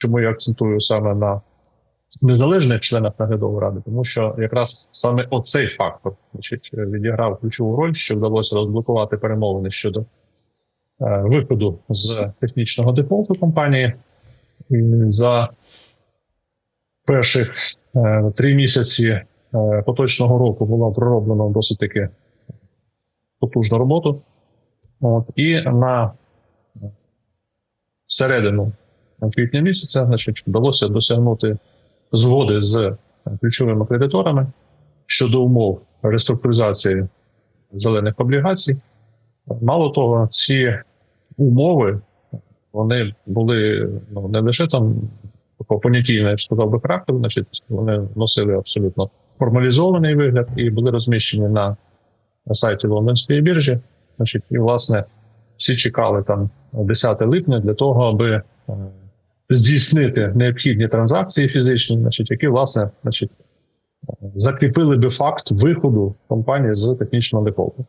Чому я акцентую саме на незалежних членах наглядової ради, тому що якраз саме оцей фактор значить, відіграв ключову роль, що вдалося розблокувати перемовини щодо е, виходу з технічного дефолту компанії. І за перших е, три місяці е, поточного року було пророблено досить таки потужну роботу. От, і на середину квітня місяця значить, вдалося досягнути згоди з ключовими кредиторами щодо умов реструктуризації зелених облігацій. Мало того, ці умови вони були ну, не лише там такого понятійного, я сказав би, характеру, значить, вони носили абсолютно формалізований вигляд і були розміщені на, на сайті Лондонської біржі. Значить, і, власне, всі чекали там 10 липня для того, аби е, здійснити необхідні транзакції фізичні, значить, які, власне, значить, закріпили би факт виходу компанії з технічного дефолту.